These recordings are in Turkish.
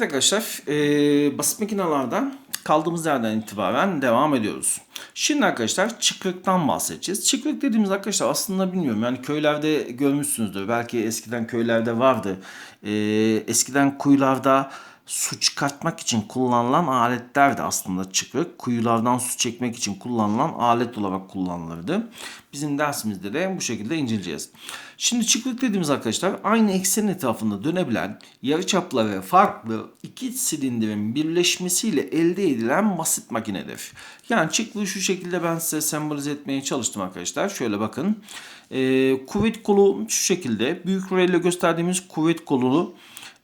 Evet arkadaşlar, e, basit makinalardan kaldığımız yerden itibaren devam ediyoruz. Şimdi arkadaşlar çıkrıktan bahsedeceğiz. Çıkrık dediğimiz arkadaşlar aslında bilmiyorum yani köylerde görmüşsünüzdür. Belki eskiden köylerde vardı. E, eskiden kuyularda su çıkartmak için kullanılan aletlerdi aslında çıkrık. Kuyulardan su çekmek için kullanılan alet olarak kullanılırdı. Bizim dersimizde de bu şekilde inceleyeceğiz. Şimdi çıkrık dediğimiz arkadaşlar aynı eksen etrafında dönebilen yarıçapları farklı iki silindirin birleşmesiyle elde edilen basit makinedir. Yani çıkrığı şu şekilde ben size sembolize etmeye çalıştım arkadaşlar. Şöyle bakın. Ee, kuvvet kolu şu şekilde. Büyük R ile gösterdiğimiz kuvvet kolunu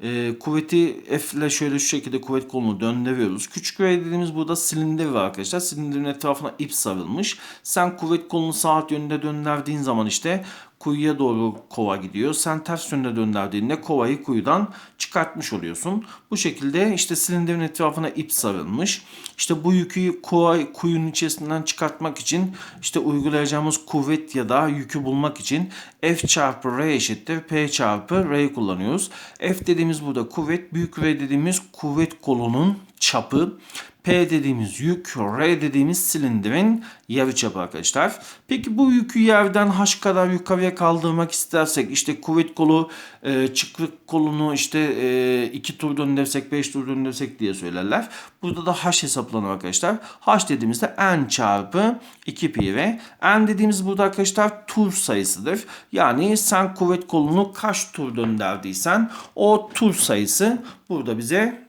e, kuvveti F ile şöyle şu şekilde kuvvet kolunu döndürüyoruz. Küçük V dediğimiz burada silindir var arkadaşlar. Silindirin etrafına ip sarılmış. Sen kuvvet kolunu saat yönünde döndürdüğün zaman işte kuyuya doğru kova gidiyor. Sen ters yönde döndürdüğünde kovayı kuyudan çıkartmış oluyorsun. Bu şekilde işte silindirin etrafına ip sarılmış. İşte bu yükü kova, kuyunun içerisinden çıkartmak için işte uygulayacağımız kuvvet ya da yükü bulmak için F çarpı R eşittir P çarpı R kullanıyoruz. F dediğimiz burada kuvvet, büyük R dediğimiz kuvvet kolunun çapı. P dediğimiz yük, R dediğimiz silindirin yarıçapı arkadaşlar. Peki bu yükü yerden H kadar yukarıya kaldırmak istersek işte kuvvet kolu e, çıkrık kolunu işte e, 2 tur döndürsek 5 tur döndürsek diye söylerler. Burada da H hesaplanır arkadaşlar. H dediğimizde N çarpı 2 pi ve N dediğimiz burada arkadaşlar tur sayısıdır. Yani sen kuvvet kolunu kaç tur döndürdiysen o tur sayısı burada bize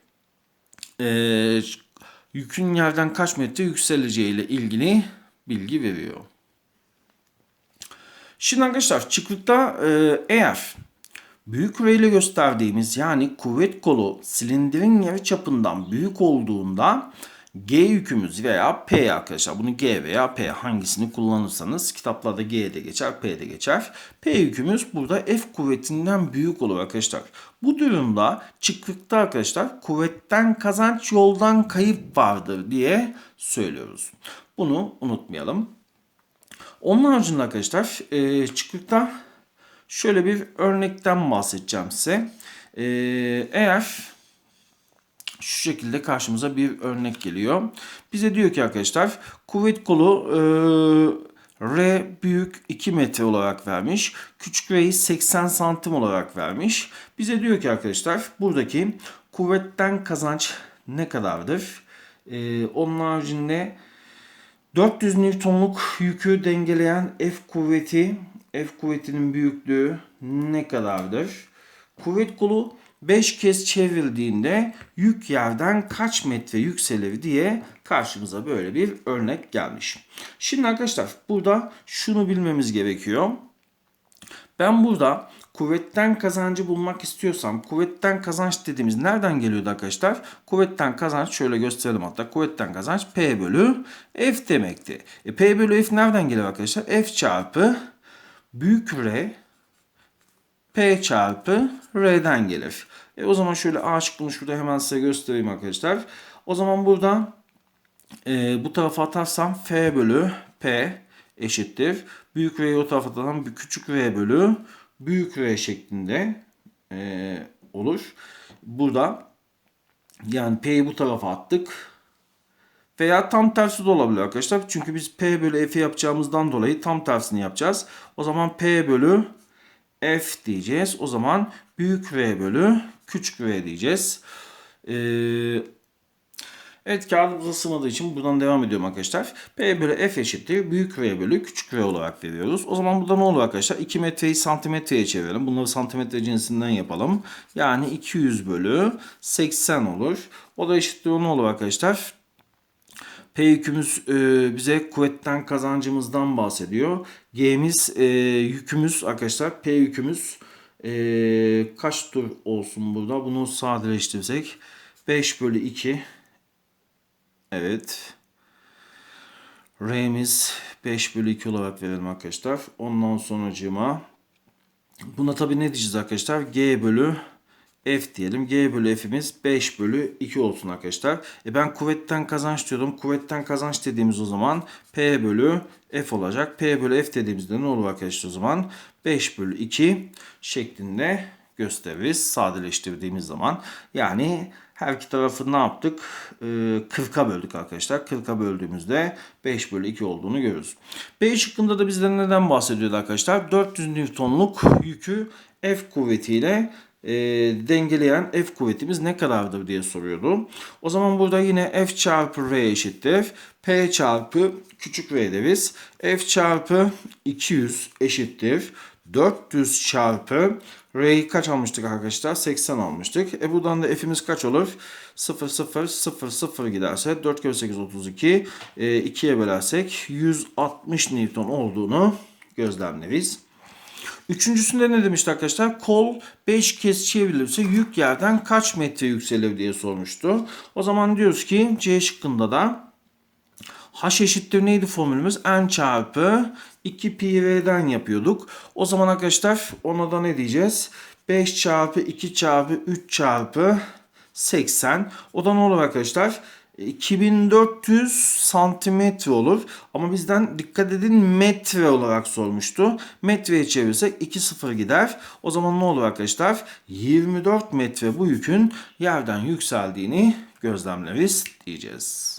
e, yükün yerden kaç metre yükseleceği ile ilgili bilgi veriyor. Şimdi arkadaşlar çıklıkta e, eğer büyük ile gösterdiğimiz yani kuvvet kolu silindirin yarı çapından büyük olduğunda G yükümüz veya P arkadaşlar bunu G veya P hangisini kullanırsanız kitaplarda G de geçer P de geçer. P yükümüz burada F kuvvetinden büyük olur arkadaşlar. Bu durumda çıklıkta arkadaşlar kuvvetten kazanç yoldan kayıp vardır diye söylüyoruz. Bunu unutmayalım. Onun haricinde arkadaşlar e, çıklıkta şöyle bir örnekten bahsedeceğim size. E, eğer şu şekilde karşımıza bir örnek geliyor. Bize diyor ki arkadaşlar kuvvet kolu e, R büyük 2 metre olarak vermiş. Küçük R'yi 80 santim olarak vermiş. Bize diyor ki arkadaşlar buradaki kuvvetten kazanç ne kadardır? E, onun haricinde 400 Newton'luk yükü dengeleyen F kuvveti, F kuvvetinin büyüklüğü ne kadardır? Kuvvet kolu 5 kez çevrildiğinde yük yerden kaç metre yükselir diye karşımıza böyle bir örnek gelmiş. Şimdi arkadaşlar burada şunu bilmemiz gerekiyor. Ben burada kuvvetten kazancı bulmak istiyorsam kuvvetten kazanç dediğimiz nereden geliyordu arkadaşlar? Kuvvetten kazanç şöyle gösterelim hatta kuvvetten kazanç P bölü F demekti. E, P bölü F nereden geliyor arkadaşlar? F çarpı büyük R P çarpı R'den gelir. E, o zaman şöyle A şıkkını şurada hemen size göstereyim arkadaşlar. O zaman burada e, bu tarafa atarsam F bölü P eşittir. Büyük R'yi o tarafa atarsam küçük R bölü büyük R şeklinde e, olur. Burada yani P'yi bu tarafa attık. Veya tam tersi de olabilir arkadaşlar. Çünkü biz P bölü F'i yapacağımızdan dolayı tam tersini yapacağız. O zaman P bölü F diyeceğiz. O zaman büyük V bölü küçük V diyeceğiz. Ee, evet kağıdımıza sığmadığı için buradan devam ediyorum arkadaşlar. P bölü F eşittir. Büyük V bölü küçük V olarak veriyoruz. O zaman burada ne olur arkadaşlar? 2 metreyi santimetreye çevirelim. Bunları santimetre cinsinden yapalım. Yani 200 bölü 80 olur. O da eşittir ne olur arkadaşlar? P yükümüz e, bize kuvvetten kazancımızdan bahsediyor. G'miz e, yükümüz arkadaşlar. P yükümüz e, kaç tur olsun burada? Bunu sadeleştirsek 5 bölü 2 Evet. R'miz 5 bölü 2 olarak verelim arkadaşlar. Ondan sonracığıma buna tabi ne diyeceğiz arkadaşlar? G bölü F diyelim. G bölü F'imiz 5 bölü 2 olsun arkadaşlar. E ben kuvvetten kazanç diyordum. Kuvvetten kazanç dediğimiz o zaman P bölü F olacak. P bölü F dediğimizde ne olur arkadaşlar o zaman? 5 bölü 2 şeklinde gösteririz sadeleştirdiğimiz zaman. Yani Her iki tarafı ne yaptık? Ee, 40'a böldük arkadaşlar. 40'a böldüğümüzde 5 bölü 2 olduğunu görürüz. B şıkkında da bizden neden bahsediyordu arkadaşlar? 400 Newton'luk yükü F kuvvetiyle e, dengeleyen F kuvvetimiz ne kadardır diye soruyordu. O zaman burada yine F çarpı R eşittir. P çarpı küçük r deriz. F çarpı 200 eşittir. 400 çarpı R'yi kaç almıştık arkadaşlar? 80 almıştık. E buradan da F'imiz kaç olur? 0, 0, 0, 0 giderse 4 kere 8, 32. E, 2'ye bölersek 160 Newton olduğunu gözlemleriz. Üçüncüsünde ne demişti arkadaşlar? Kol 5 kez çevrilirse yük yerden kaç metre yükselir diye sormuştu. O zaman diyoruz ki C şıkkında da H eşittir neydi formülümüz? N çarpı 2 pi r'den yapıyorduk. O zaman arkadaşlar ona da ne diyeceğiz? 5 çarpı 2 çarpı 3 çarpı 80. O da ne olur arkadaşlar? 2400 santimetre olur. Ama bizden dikkat edin metre olarak sormuştu. Metreye çevirirsek 2 sıfır gider. O zaman ne olur arkadaşlar? 24 metre bu yükün yerden yükseldiğini gözlemleriz diyeceğiz.